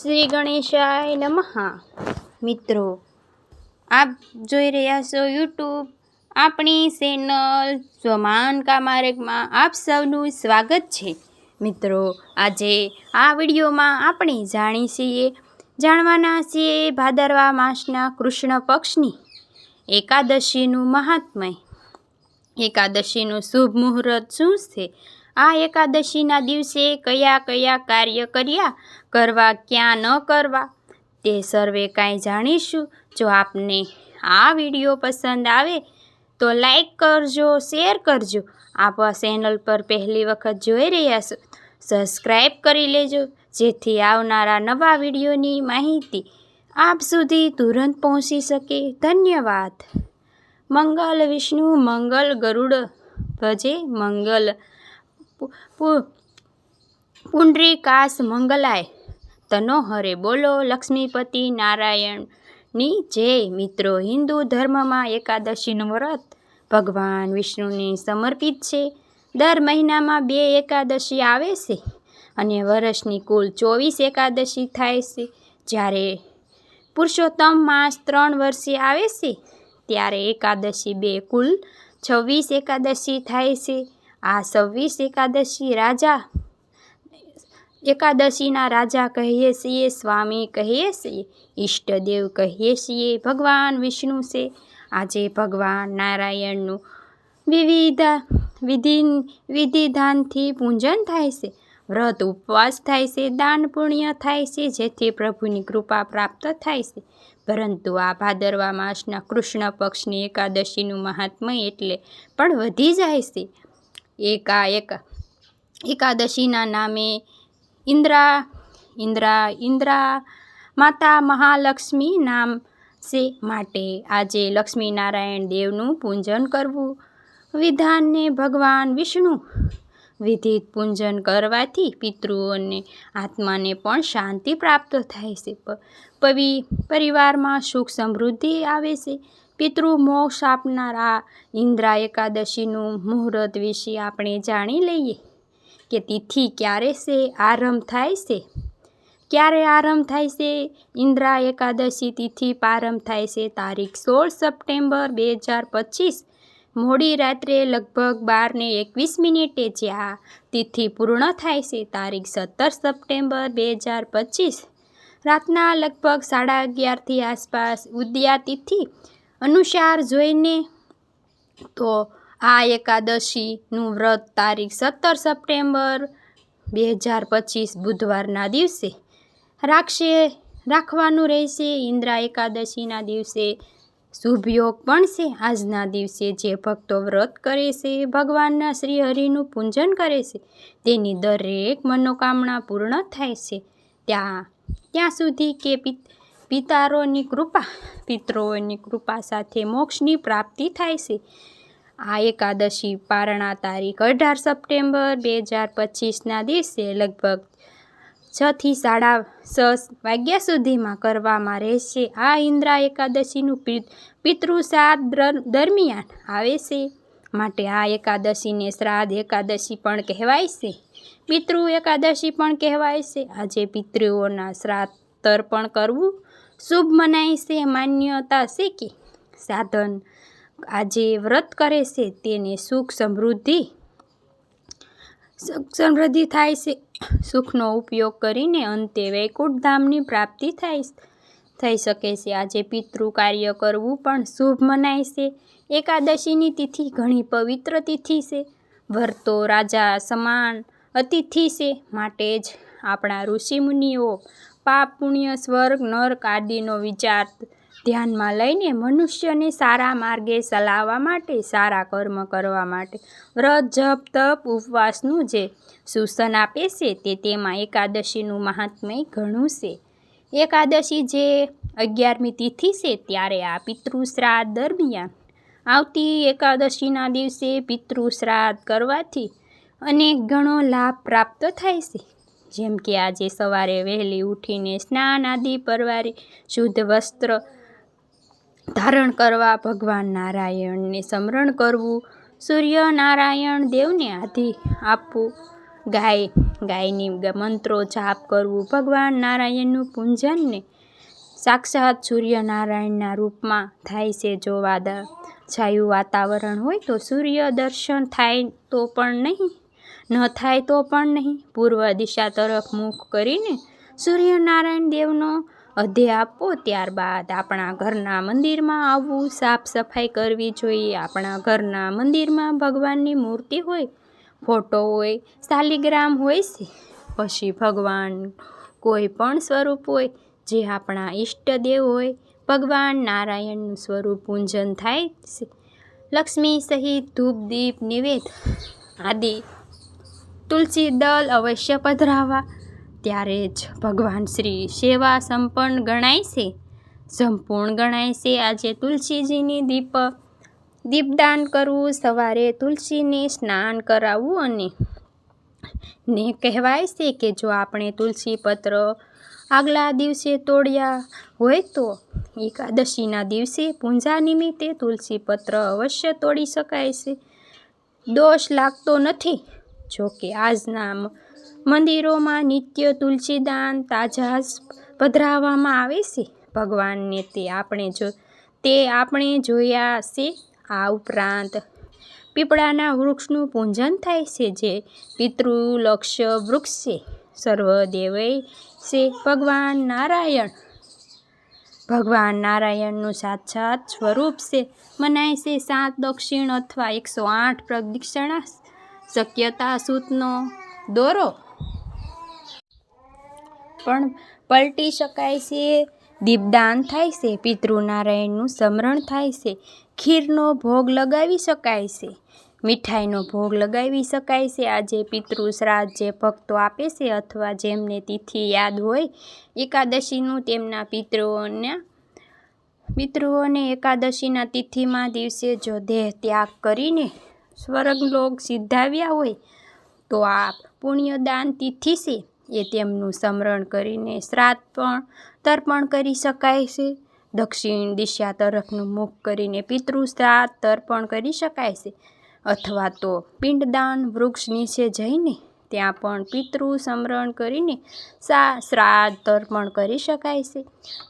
શ્રી ગણેશાય નમઃ. મિત્રો, આપ જોઈ રહ્યા છો યુટ્યુબ, આપણી ચેનલ સ્વમાન કામારેકમાં આપ સૌનું સ્વાગત છે. મિત્રો, આજે આ વિડીયોમાં આપણે જાણી છીએ, જાણવાના છીએ ભાદરવા માસના કૃષ્ણ પક્ષની એકાદશીનું મહાત્મય. એકાદશીનું શુભ મુહૂર્ત શું છે? આ એકાદશીના દિવસે કયા કયા કાર્ય કર્યા? કરવા ક્યાં ન કરવા? તે સર્વે કાંઈ જાણીશું. જો આપને આ વીડિયો પસંદ આવે તો લાઈક કરજો, શેર કરજો. આપ આ ચેનલ પર પહેલી વખત જોઈ રહ્યા છો સબસ્ક્રાઈબ કરી લેજો, જેથી આવનારા નવા વિડીયોની માહિતી આપ સુધી તુરંત પહોંચી શકે. ધન્યવાદ. મંગલ વિષ્ણુ, મંગલ ગરુડ. ભજે મંગલ. પુંડરીકાસ મંગલાય. તનો હરે બોલો લક્ષ્મીપતિ નારાયણની જય. મિત્રો, હિન્દુ ધર્મમાં એકાદશીનું વ્રત ભગવાન વિષ્ણુને સમર્પિત છે. દર મહિનામાં બે એકાદશી આવે છે અને વર્ષની કુલ ચોવીસ એકાદશી થાય છે. જ્યારે પુરુષોત્તમ માસ ત્રણ વર્ષે આવે છે, ત્યારે એકાદશી બે કુલ છવ્વીસ એકાદશી થાય છે. આ છવ્વીસ એકાદશી રાજા, એકાદશીના રાજા કહીએ છીએ, સ્વામી કહીએ છીએ, ઈષ્ટદેવ કહીએ છીએ, ભગવાન વિષ્ણુ છે. આજે ભગવાન નારાયણનું વિવિધ વિધિ વિધિધાનથી પૂજન થાય છે. વ્રત ઉપવાસ થાય છે, દાન પુણ્ય થાય છે, જેથી પ્રભુની કૃપા પ્રાપ્ત થાય છે. પરંતુ આ ભાદરવા માસના કૃષ્ણ પક્ષની એકાદશીનું મહાત્મય એટલે પણ વધી જાય છે. એકા એક એકાદશીના નામે ઇન્દ્રા ઇન્દ્રા ઇન્દ્રા માતા મહાલક્ષ્મી નામ છે માટે આજે લક્ષ્મીનારાયણ દેવનું પૂજન કરવું વિધાનને ભગવાન વિષ્ણુ વિધિત પૂજન કરવાથી પિતૃઓને આત્માને પણ શાંતિ પ્રાપ્ત થાય છે. પવિ, પરિવારમાં સુખ સમૃદ્ધિ આવે છે. પિતૃ મોક્ષ આપનાર આ ઇન્દ્રા એકાદશીનું મુહૂર્ત વિશે આપણે જાણી લઈએ કે તિથિ ક્યારે છે, આરંભ થાય છે. ક્યારે આરંભ થાય છે? ઇન્દ્રા એકાદશી તિથિ પ્રારંભ થાય છે તારીખ સોળ સપ્ટેમ્બર બે હજાર પચીસ. મોડી રાત્રે લગભગ બારને એકવીસ મિનિટે જે આ તિથિ પૂર્ણ થાય છે તારીખ સત્તર સપ્ટેમ્બર બે હજાર પચીસ. રાતના લગભગ સાડા અગિયારથી આસપાસ ઉદ્યા તિથિ અનુસાર જોઈને તો આ એકાદશીનું વ્રત તારીખ સત્તર સપ્ટેમ્બર બે હજાર પચીસ બુધવારના દિવસે રાખશે, રાખવાનું રહેશે. ઇન્દ્રા એકાદશીના દિવસે શુભ યોગ પણ છે. આજના દિવસે જે ભક્તો વ્રત કરે છે, ભગવાનના શ્રી હરિનું પૂજન કરે છે, તેની દરેક મનોકામના પૂર્ણ થાય છે. ત્યાં ત્યાં સુધી કે પિતારોની કૃપા, પિતૃઓની કૃપા સાથે મોક્ષની પ્રાપ્તિ થાય છે. આ એકાદશી પારણા તારીખ અઢાર સપ્ટેમ્બર બે હજાર પચીસના દિવસે લગભગ છથી સાડા છ વાગ્યા સુધીમાં કરવામાં રહેશે. આ ઇન્દ્રા એકાદશીનું પિતૃ શ્રાદ્ધ દરમિયાન આવે છે. માટે આ એકાદશીને શ્રાદ્ધ એકાદશી પણ કહેવાય છે. પિતૃ એકાદશી પણ કહેવાય છે. આજે પિતૃઓના શ્રાદ્ધ તર્પણ કરવું શુભ મનાય છે, માન્યતા કે સાધન આજે વ્રત કરે છે, તેને સુખ સમૃદ્ધિ સુખ સમૃદ્ધિ થાય છે. સુખનો ઉપયોગ કરીને અંતે વૈકુંઠ ધામની પ્રાપ્તિ થાય થઈ શકે છે. આજે પિતૃ કાર્ય કરવું પણ શુભ મનાય છે. એકાદશીની તિથિ ઘણી પવિત્ર તિથિ છે. વર્તો રાજા સમાન અતિથિ છે. માટે જ આપણા ઋષિમુનિઓ પાપ, પુણ્ય, સ્વર્ગ, નર્ક આદિનો વિચાર ધ્યાનમાં લઈને મનુષ્યને સારા માર્ગે ચલાવવા માટે, સારા કર્મ કરવા માટે. વ્રત, જપ, તપ, ઉપવાસનું જે સૂચન આપે છે તે તેમાં એકાદશીનું મહાત્મય ઘણું છે. એકાદશી જે અગિયારમી તિથિ છે ત્યારે આ પિતૃશ્રાદ્ધ દરમિયાન આવતી એકાદશીના દિવસે પિતૃશ્રાદ્ધ કરવાથી અનેક ઘણો લાભ પ્રાપ્ત થાય છે. જેમ કે આજે સવારે વહેલી ઉઠીને સ્નાન આદિ પરવારી શુદ્ધ વસ્ત્ર ધારણ કરવા ભગવાન નારાયણને સ્મરણ કરવું, સૂર્યનારાયણ દેવને આધિ આપવું, ગાય, ગાયની મંત્રો જાપ કરવું, ભગવાન નારાયણનું પૂજનને સાક્ષાત સૂર્યનારાયણના રૂપમાં થાય છે. જો વાદળ છાયું વાતાવરણ હોય તો સૂર્ય દર્શન થાય તો પણ નહીં. ન થાય તો પણ નહીં. પૂર્વ દિશા તરફ મુખ કરીને સૂર્યનારાયણ દેવનો અધ્ય આપવો ત્યારબાદ આપણા ઘરના મંદિરમાં આવવું સાફ સફાઈ કરવી જોઈએ. આપણા ઘરના મંદિરમાં ભગવાનની મૂર્તિ હોય, ફોટો હોય, શાલિગ્રામ હોય છે. પછી ભગવાન કોઈ પણ સ્વરૂપ હોય, જે આપણા ઈષ્ટદેવ હોય, ભગવાન નારાયણનું સ્વરૂપ પૂજન થાય છે. લક્ષ્મી સહિત ધૂપ, દીપ, નિવેદ આદિ તુલસી દલ અવશ્ય પધરાવવા ત્યારે જ ભગવાન શ્રી સેવા સંપન્ન ગણાય છે. સંપૂર્ણ ગણાય છે આજે તુલસીજીની દીપ. દીપદાન કરવું, સવારે તુલસીને સ્નાન કરાવવું અને ને કહેવાય છે કે જો આપણે તુલસી પત્ર આગલા દિવસે તોડ્યા હોય તો એકાદશીના દિવસે પૂજા નિમિત્તે તુલસી પત્ર અવશ્ય તોડી શકાય છે. દોષ લાગતો નથી. જો કે આજના મંદિરોમાં નિત્ય તુલસીદાન તાજા પધરાવવામાં આવે છે? ભગવાનને તે આપણે જો, તે આપણે જોયા છે? આ ઉપરાંત પીપળાના વૃક્ષનું પૂજન થાય છે, જે પિતૃલક્ષ વૃક્ષ છે. સર્વદેવય છે ભગવાન નારાયણ. ભગવાન નારાયણનું સાક્ષાત સ્વરૂપ છે. મનાય છે સાત દક્ષિણ અથવા એકસો આઠ પ્રદક્ષિણા શક્યતા સૂતનો દોરો. પણ પલટી શકાય છે, દીપદાન થાય છે, પિતૃનારાયણનું સ્મરણ થાય છે, ખીરનો ભોગ લગાવી શકાય છે, મીઠાઈનો ભોગ લગાવી શકાય છે. આજે પિતૃ શ્રાદ્ધ જે ભક્તો આપે છે અથવા જેમને તિથિ યાદ હોય, એકાદશીનું તેમના પિતૃઓના, પિતૃઓને એકાદશીના તિથિમાં દિવસે જો દેહ ત્યાગ કરીને સ્વર્ગલોક સિદ્ધાવ્યા હોય તો આ પુણ્યદાન તિથિ છે. એ તેમનું સ્મરણ કરીને શ્રાદ્ધ પણ તર્પણ કરી શકાય છે. દક્ષિણ દિશા તરફનું મુખ કરીને પિતૃ શ્રાદ્ધ તર્પણ કરી શકાય છે. અથવા તો પિંડદાન વૃક્ષ નીચે જઈને ત્યાં પણ પિતૃ સ્મરણ કરીને સા શ્રાદ્ધ તર્પણ કરી શકાય છે.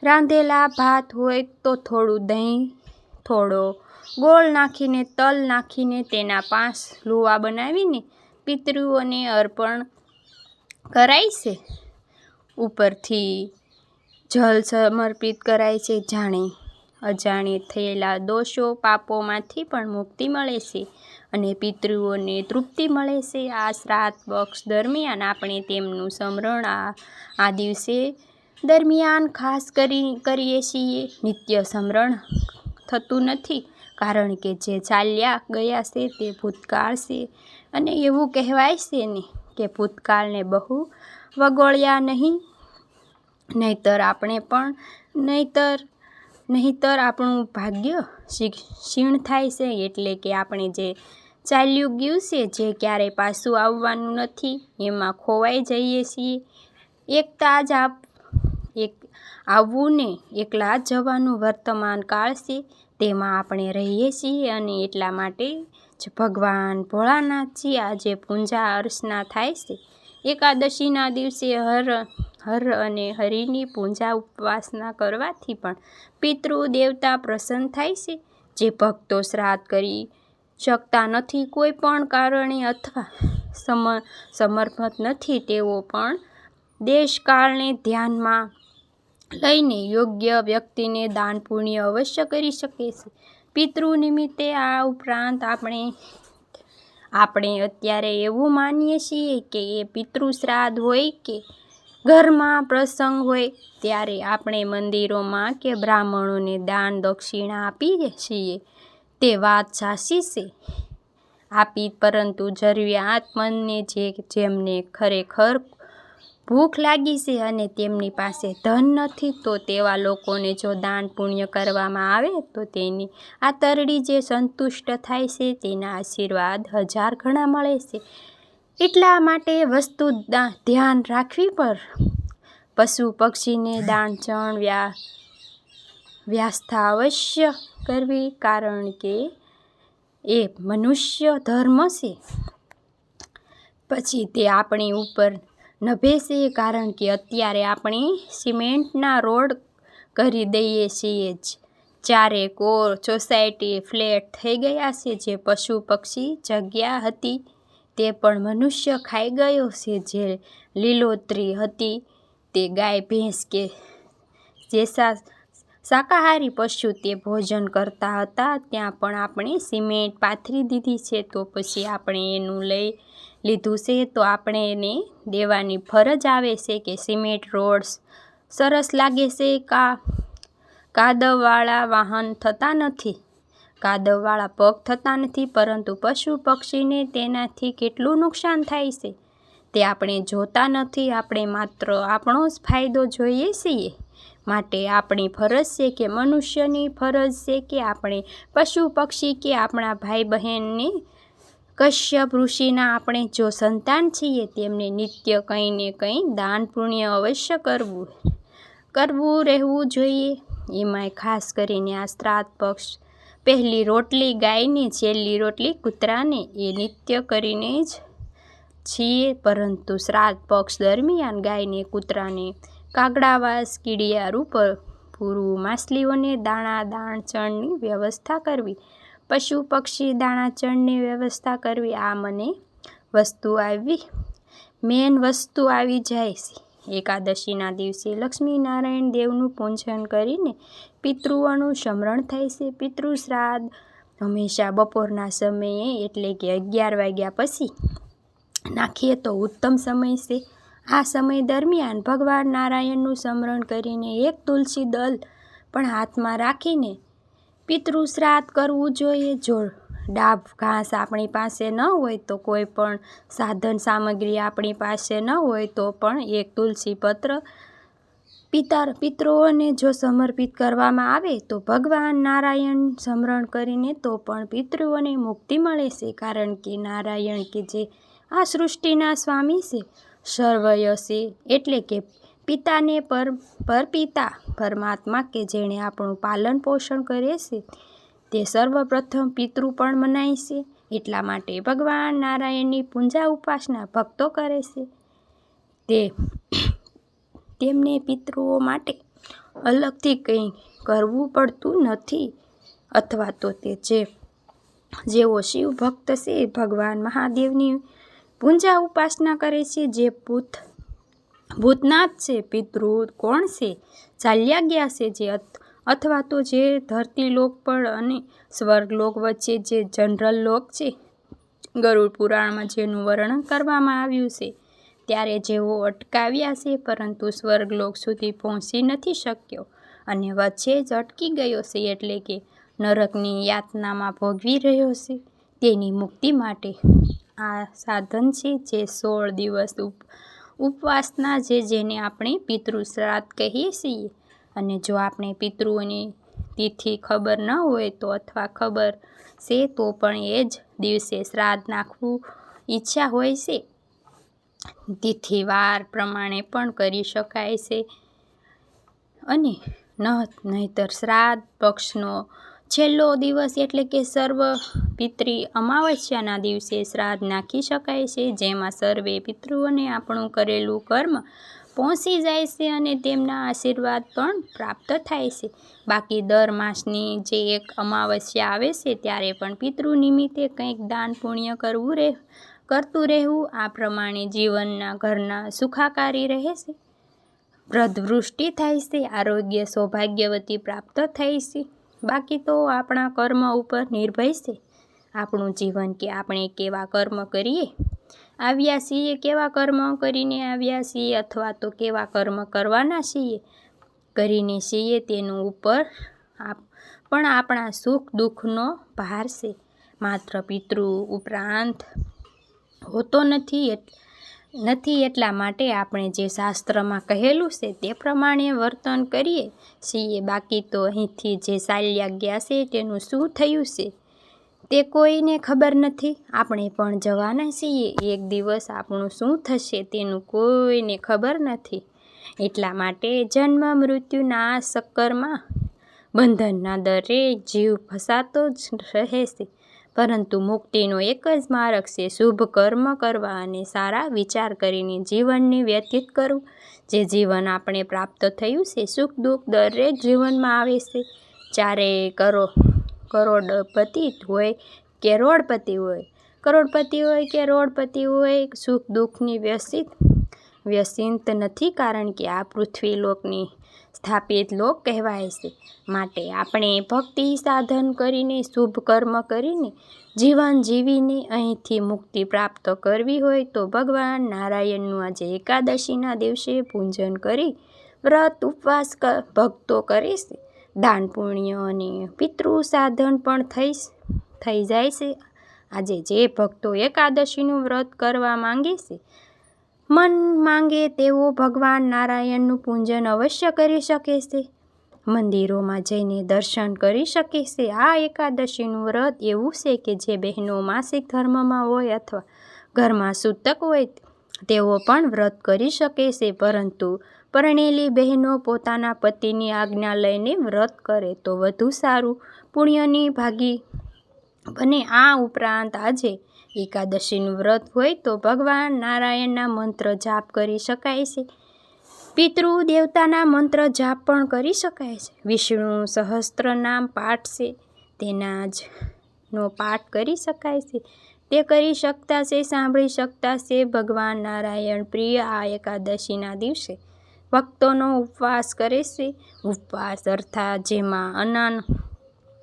રાંધેલા ભાત હોય તો થોડું દહીં, થોડો ગોળ નાખીને, તલ નાખીને તેના પાંચ લુવા બનાવીને પિતૃઓને અર્પણ કરાય છે. ઉપરથી જલ સમર્પિત કરાય છે. જાણે અજાણે થયેલા દોષો પાપોમાંથી પણ મુક્તિ મળે છે અને પિતૃઓને તૃપ્તિ મળે છે. આ શ્રાદ્ધ પક્ષ દરમિયાન આપણે તેમનું સ્મરણ આ આ દિવસે દરમિયાન ખાસ કરી, કરીએ છીએ. નિત્ય સ્મરણ થતું નથી. કારણ કે જે ચાલ્યા ગયા છે તે ભૂતકાળ છે. અને એવું કહેવાય છે ને કે ભૂતકાળને બહુ વગોળ્યા નહીં, નહીતર આપણે પણ નહીતર નહીતર આપણું ભાગ્ય ક્ષીણ થાય છે એટલે કે આપણે જે ચાલ્યું ગયું છે જે ક્યારેય પાછું આવવાનું નથી, એમાં ખોવાઈ જઈએ છીએ. એકતા જ આપ, એક, આવવું ને એકલા જવાનું વર્તમાન કાળ છે. તેમાં આપણે રહીએ છીએ અને એટલા માટે જ ભગવાન ભોળાનાથજી આજે પૂજા અર્ચના થાય છે. એકાદશીના દિવસે હર હર અને હરિની પૂજા ઉપવાસના કરવાથી પણ પિતૃ દેવતા પ્રસન્ન થાય છે. જે ભક્તો શ્રાદ્ધ કરી શકતા નથી કોઈ પણ કારણે અથવા સમ સમર્પત નથી, તેઓ પણ દેશકાળને ધ્યાનમાં લઈને યોગ્ય વ્યક્તિને દાન પુણ્ય અવશ્ય કરી શકે છે. પિતૃ નિમિત્તે આ ઉપરાંત આપણે આપણે અત્યારે એવું માનીએ છીએ કે એ પિતૃ શ્રાદ્ધ હોય કે ઘરમાં પ્રસંગ હોય, ત્યારે આપણે મંદિરોમાં કે બ્રાહ્મણોને દાન દક્ષિણા આપીએ છીએ. તે વાત સાચી છે. આપી, પરંતુ જરૂરિયાતમંદને જે, જેમને ખરેખર ભૂખ લાગી છે અને તેમની પાસે ધન નથી, તો તેવા લોકોને જો દાન પુણ્ય કરવામાં આવે, તો તેની આ તરડી જે સંતુષ્ટ થાય છે, તેના આશીર્વાદ હજાર ગણા મળે છે. એટલા માટે વસ્તુ ધ્યાન રાખવી પર. પશુ પક્ષીને દાન ચણ વ્યા વ્યાસ્થા અવશ્ય કરવી, કારણ કે એ મનુષ્ય ધર્મ છે. પછી તે આપણી ઉપર નભે છે કારણ કે અત્યારે આપણે સિમેન્ટના રોડ કરી દઈએ છીએ જ. ચારે કોર સોસાયટી ફ્લેટ થઈ ગયા છે, જે પશુ પક્ષી જગ્યા હતી, તે પણ મનુષ્ય ખાઈ ગયો છે, જે લીલોતરી હતી, તે ગાય, ભેંસ કે જે સા શાકાહારી પશુ તે ભોજન કરતા હતા, ત્યાં પણ આપણે સિમેન્ટ પાથરી દીધી છે, તો પછી આપણે એનું લઈ લીધું છે, તો આપણે એને દેવાની ફરજ આવે છે કે સિમેન્ટ રોડ્સ સરસ લાગે છે, કા કાદવવાળા વાહન થતા નથી. કાદવવાળા પગ થતા નથી, પરંતુ પશુ પક્ષીને તેનાથી કેટલું નુકસાન થાય છે? તે આપણે જોતા નથી, આપણે માત્ર આપણો જ ફાયદો જોઈએ છીએ. માટે આપણી ફરજ છે કે મનુષ્યની ફરજ છે કે આપણે પશુ પક્ષી કે આપણા ભાઈ બહેનને કશ્યપ ઋષિના આપણે જો સંતાન છીએ તેમને નિત્ય કંઈ ને કંઈ દાન પુણ્ય અવશ્ય કરવું કરવું રહેવું જોઈએ. એમાંય ખાસ કરીને આ શ્રાદ્ધ પક્ષ, પહેલી રોટલી ગાયને, છેલ્લી રોટલી કૂતરાને, એ નિત્ય કરીને જ છીએ. પરંતુ શ્રાદ્ધ પક્ષ દરમિયાન ગાયને, કૂતરાને કાગડાવાસ, કીડિયારું પર પૂરવું માછલીઓને દાણા, દાણ ચણની વ્યવસ્થા કરવી. પશુ, પક્ષી, દાણા, ચણની વ્યવસ્થા કરવી. આ મને વસ્તુ આવી. મેન વસ્તુ આવી જાય છે. એકાદશીના દિવસે લક્ષ્મીનારાયણ દેવનું પૂજન કરીને પિતૃઓનું સ્મરણ થાય છે. પિતૃ શ્રાદ્ધ હંમેશા બપોરના સમયે એટલે કે અગિયાર વાગ્યા પછી. નાખીએ તો ઉત્તમ સમય છે. આ સમય દરમિયાન ભગવાન નારાયણનું સ્મરણ કરીને એક તુલસી દલ પણ હાથમાં રાખીને પિતૃશ્રાદ્ધ કરવું જોઈએ. જો ડાબ, ઘાસ આપણી પાસે ન હોય તો કોઈ પણ સાધન સામગ્રી આપણી પાસે ન હોય તો પણ એક તુલસી પત્ર પિતા પિતૃઓને જો સમર્પિત કરવામાં આવે તો ભગવાન નારાયણ સ્મરણ કરીને તો પણ પિતૃઓને મુક્તિ મળે છે. કારણ કે નારાયણ કે જે આ સૃષ્ટિના સ્વામી છે સર્વયસી એટલે કે પિતાને પર પરપિતા પરમાત્મા કે જેણે આપણું પાલન પોષણ કરે છે, તે સર્વપ્રથમ પિતૃ પણ મનાય છે. એટલા માટે ભગવાન નારાયણની પૂજા ઉપાસના ભક્તો કરે છે. તે તેમને પિતૃઓ માટે અલગથી કંઈ કરવું પડતું નથી. અથવા તો તે જે, જેઓ શિવ ભક્ત છે, ભગવાન મહાદેવની પૂજા ઉપાસના કરે છે, જે ભૂત ભૂતનાથ છે, પિતૃ કોણ છે? ચાલ્યા ગયા છે જે અથવા તો જે ધરતી લોક પર અને સ્વર્ગલોક વચ્ચે જે જનરલ લોક છે, ગરુડ પુરાણમાં જેનું વર્ણન કરવામાં આવ્યું છે. ત્યારે જેઓ અટકાવ્યા છે, પરંતુ સ્વર્ગલોક સુધી પહોંચી નથી શક્યો અને વચ્ચે જ અટકી ગયો છે એટલે કે નરકની યાતનામાં ભોગવી રહ્યો છે. તેની મુક્તિ માટે આ સાધન છે જે સોળ દિવસ ઉપ, ઉપવાસના જે જેને આપણે પિતૃ શ્રાદ્ધ કહીએ છીએ. અને જો આપણે પિતૃઓની તિથિ ખબર ન હોય તો અથવા ખબર છે તો પણ એ જ દિવસે શ્રાદ્ધ નાખવું ઈચ્છા હોય છે. તિથિ વાર પ્રમાણે પણ કરી શકાય છે. અને ન, નહીતર શ્રાદ્ધ પક્ષનો છેલ્લો દિવસ એટલે કે સર્વ પિતૃ અમાવસ્યાના દિવસે શ્રાદ્ધ નાખી શકાય છે, જેમાં સર્વે પિતૃઓને આપણું કરેલું કર્મ પહોંચી જાય છે અને તેમના આશીર્વાદ પણ પ્રાપ્ત થાય છે. બાકી દર માસની જે એક અમાવસ્યા આવે છે, ત્યારે પણ પિતૃ નિમિત્તે કંઈક દાન પુણ્ય કરવું રહે કરતું રહેવું આ પ્રમાણે જીવનના ઘરના સુખાકારી રહે છે. વૃદ્ધવૃષ્ટિ થાય છે, આરોગ્ય સૌભાગ્યવતી પ્રાપ્ત થાય છે. બાકી તો આપણા કર્મ ઉપર નિર્ભય છે. આપણું જીવન કે આપણે કેવા કર્મ કરીએ? આવ્યા છીએ કેવા કર્મ કરીને આવ્યા છીએ અથવા તો કેવા કર્મ કરવાના છીએ? કરીને છીએ તેનું ઉપર આપ, પણ આપણા સુખ દુઃખનો ભાર છે. માત્ર પિતૃ ઉપરાંત હોતો નથી નથી એટલા માટે આપણે જે શાસ્ત્રમાં કહેલું છે તે પ્રમાણે વર્તન કરીએ છીએ. બાકી તો અહીંથી જે ચાલ્યા ગયા છે તેનું શું થયું છે તે કોઈને ખબર નથી. આપણે પણ જવાના છીએ. એક દિવસ આપણું શું થશે તેનું કોઈને ખબર નથી. એટલા માટે જન્મ, મૃત્યુના આ ચક્કરમાં બંધનના દરેક જીવ ફસાતો જ રહે છે પરંતુ મુક્તિનો એક જ માર્ગ છે શુભ કર્મ કરવા અને સારા વિચાર કરીને જીવનને વ્યતીત કરવું. જે જીવન આપણે પ્રાપ્ત થયું છે, સુખ દુઃખ દરેક જીવનમાં આવે છે. ચારે કરો, કરોડપતિ હોય કે રોડપતિ હોય, કરોડપતિ હોય કે રોડપતિ હોય, સુખ દુઃખની વ્યસિત વ્યસિત નથી કારણ કે આ પૃથ્વી લોકની સ્થાપિત લોક કહેવાય છે. માટે આપણે ભક્તિ સાધન કરીને, શુભ કર્મ કરીને, જીવન જીવીને અહીંથી મુક્તિ પ્રાપ્ત કરવી હોય તો ભગવાન નારાયણનું આજે એકાદશીના દિવસે પૂજન કરી વ્રત ઉપવાસ ભક્તો કરે છે. દાન પુણ્ય અને પિતૃ સાધન પણ થઈ થઈ જાય છે. આજે જે ભક્તો એકાદશીનું વ્રત કરવા માંગે છે મન માંગે તેઓ ભગવાન નારાયણનું પૂજન અવશ્ય કરી શકે છે. મંદિરોમાં જઈને દર્શન કરી શકે છે. આ એકાદશીનું વ્રત એવું છે કે જે બહેનો માસિક ધર્મમાં હોય અથવા ઘરમાં સૂતક હોય, તેઓ પણ વ્રત કરી શકે છે. પરંતુ પરણેલી બહેનો પોતાના પતિની આજ્ઞા લઈને વ્રત કરે તો વધુ સારું. પુણ્યની ભાગી બને. આ ઉપરાંત આજે એકાદશીનું વ્રત હોય તો ભગવાન નારાયણના મંત્ર જાપ કરી શકાય છે. પિતૃ દેવતાના મંત્ર જાપ પણ કરી શકાય છે. વિષ્ણુ સહસ્ત્ર નામ પાઠ છે. તેના જ નો પાઠ કરી શકાય છે. તે કરી શકતા છે, સાંભળી શકતા છે ભગવાન નારાયણ પ્રિય આ એકાદશીના દિવસે. ભક્તોનો ઉપવાસ કરે છે. ઉપવાસ અર્થાત જેમાં અનાન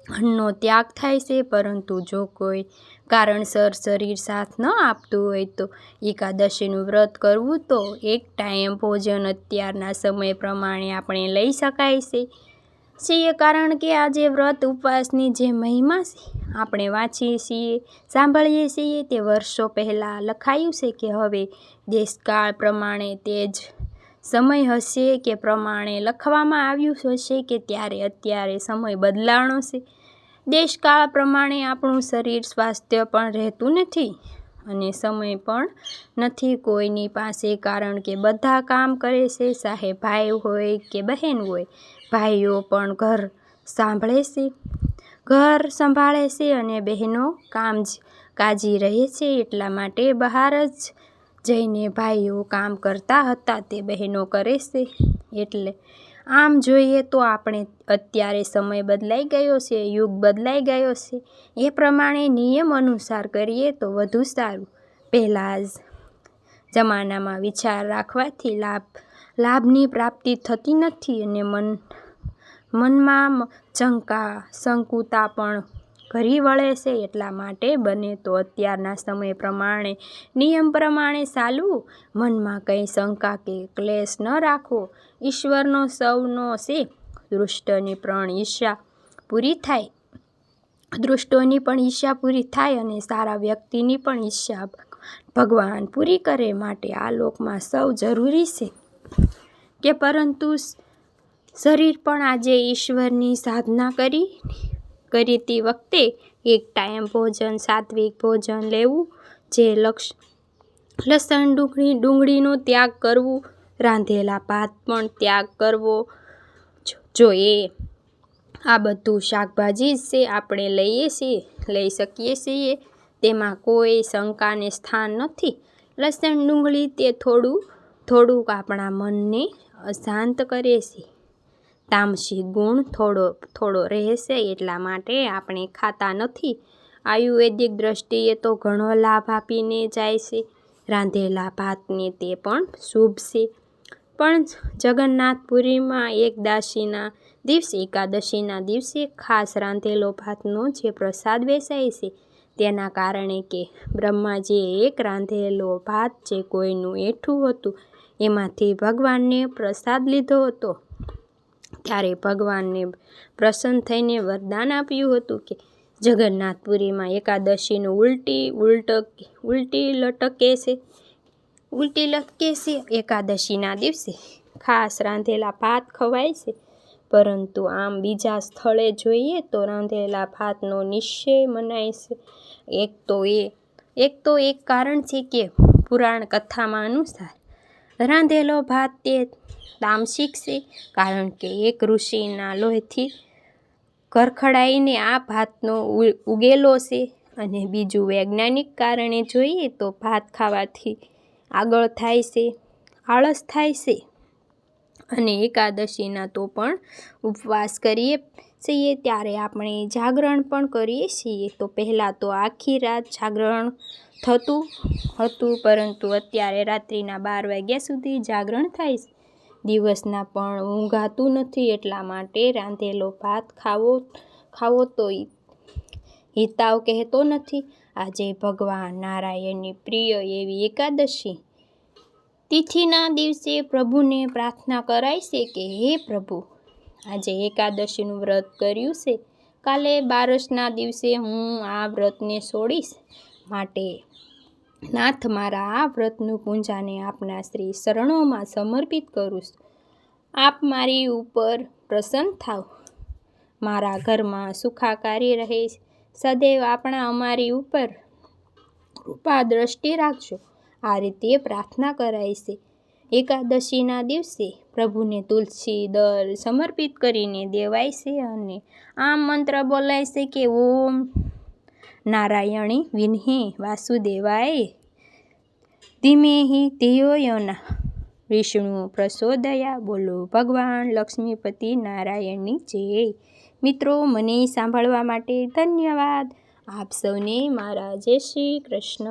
અન્નનો ત્યાગ થાય છે, પરંતુ જો કોઈ કારણસર શરીર સાથ ન આપતું હોય તો એકાદશીનું વ્રત કરવું તો એક ટાઈમ ભોજન અત્યારના સમય પ્રમાણે આપણે લઈ શકાય છે. છીએ કારણ કે આજે વ્રત ઉપવાસની જે મહિમા છે, આપણે વાંચીએ છીએ, સાંભળીએ છીએ તે વર્ષો પહેલાં લખાયું છે કે હવે દેશકાળ પ્રમાણે તે જ સમય હશે કે પ્રમાણે લખવામાં આવ્યું હશે કે ત્યારે અત્યારે સમય બદલાણો છે. દેશકાળ પ્રમાણે આપણું શરીર સ્વાસ્થ્ય પણ રહેતું નથી અને સમય પણ નથી કોઈની પાસે, કારણ કે બધા કામ કરે છે, ચાહે ભાઈ હોય કે બહેન હોય. ભાઈઓ પણ ઘર સાંભળે છે. ઘર સંભાળે છે અને બહેનો કામ જ કાજી રહે છે, એટલા માટે બહાર જ જઈને ભાઈઓ કામ કરતા હતા, તે બહેનો કરે છે. એટલે આમ જોઈએ તો આપણે અત્યારે સમય બદલાઈ ગયો છે, યુગ બદલાઈ ગયો છે. એ પ્રમાણે નિયમ અનુસાર કરીએ તો વધુ સારું. પહેલાં જ જમાનામાં વિચાર રાખવાથી લાભ, લાભની પ્રાપ્તિ થતી નથી અને મન, મનમાં શંકા સંકુતા પણ ઘરી વળે છે એટલા માટે બને તો અત્યારના સમય પ્રમાણે, નિયમ પ્રમાણે ચાલવું મનમાં કંઈ શંકા કે ક્લેશ ન રાખવો ઈશ્વરનો સૌનો છે. દૃષ્ટની પણ ઈચ્છા પૂરી થાય. દૃષ્ટોની પણ ઈચ્છા પૂરી થાય અને સારા વ્યક્તિની પણ ઈચ્છા ભગવાન પૂરી કરે માટે આ લોકમાં સૌ જરૂરી છે. કે પરંતુ શરીર પણ આજે ઈશ્વરની સાધના કરી. કરીતી વખતે એક ટાઈમ ભોજન, સાત્વિક ભોજન લેવું, જે લક્ષ, લસણ ડુંગળી, ડુંગળીનો ત્યાગ કરવું, રાંધેલા ભાત પણ ત્યાગ કરવો. જોઈએ આ બધું શાકભાજી છે, આપણે લઈએ છીએ, લઈ શકીએ છીએ. તેમાં કોઈ શંકાને સ્થાન નથી. લસણ ડુંગળી તે થોડું, થોડુંક આપણા મનને અશાંત કરે છે. તામસી ગુણ થોડો થોડો રહેશે એટલા માટે આપણે ખાતા નથી. આયુર્વેદિક દ્રષ્ટિએ તો ઘણો લાભ આપીને જાય છે. રાંધેલા ભાતને તે પણ શુભ છે. પણ જગન્નાથપુરીમાં એક દાસીના દિવસે, એકાદશીના દિવસે ખાસ રાંધેલો ભાતનો જે પ્રસાદ બેસાય છે, તેના કારણે કે બ્રહ્માજીએ એક રાંધેલો ભાત જે કોઈનું એઠું હતું, એમાંથી ભગવાનને પ્રસાદ લીધો હતો. ત્યારે ભગવાનને પ્રસન્ન થઈને વરદાન આપ્યું હતું કે જગન્નાથપુરીમાં એકાદશીનું ઉલટી, ઉલટક, ઉલટી લટકે છે ઉલટી લટકે છે એકાદશીના દિવસે. ખાસ રાંધેલા ભાત ખવાય છે પરંતુ આમ બીજા સ્થળે જોઈએ તો રાંધેલા ભાતનો નિશ્ચય મનાય છે એક તો એ, એક તો એક કારણ છે કે પુરાણ કથામાં અનુસાર રાંધેલો ભાત તે તામસિક શીખશે, કારણ કે એક ઋષિના લોહીથી ખરખડાઈને આ ભાતનો ઉગેલો છે. અને બીજું વૈજ્ઞાનિક કારણે જોઈએ તો ભાત ખાવાથી આગળ થાય છે, આળસ થાય છે. અને એકાદશીના તો પણ ઉપવાસ કરીએ છીએ, ત્યારે આપણે જાગરણ પણ કરીએ છીએ. તો પહેલાં તો આખી રાત જાગરણ થતું હતું, પરંતુ અત્યારે રાત્રિના બાર વાગ્યા સુધી જાગરણ થાય છે. દિવસના પણ ઊંઘાતું નથી એટલા માટે રાંધેલો ભાત ખાવો ખાવો તો હિતાવ કહેતો નથી. આજે ભગવાન નારાયણની પ્રિય એવી એકાદશી. તિથિના દિવસે પ્રભુને પ્રાર્થના કરાય છે કે હે પ્રભુ, આજે એકાદશીનું વ્રત કર્યું છે. કાલે બારસના દિવસે હું આ વ્રતને છોડીશ. માટે નાથ મારા આ વ્રતનું પૂંજાને આપના શ્રી શરણોમાં સમર્પિત કરું આપ મારી ઉપર પ્રસન્ન થાવ. મારા ઘરમાં સુખાકારી રહે સદૈવ આપણા અમારી ઉપર કૃપા દ્રષ્ટિ રાખજો. આ રીતે પ્રાર્થના કરાય છે. એકાદશીના દિવસે પ્રભુને તુલસી દળ સમર્પિત કરીને દેવાય છે અને આ મંત્ર બોલાય છે કે ઓમ નારાયણી વિન્હે વાસુદેવાય. ધિયો યોના. વિષ્ણુ પ્રસોદયા, બોલો ભગવાન લક્ષ્મીપતિ નારાયણની જય. મિત્રો, મને સાંભળવા માટે ધન્યવાદ. આપ સૌને મારા જય શ્રી કૃષ્ણ.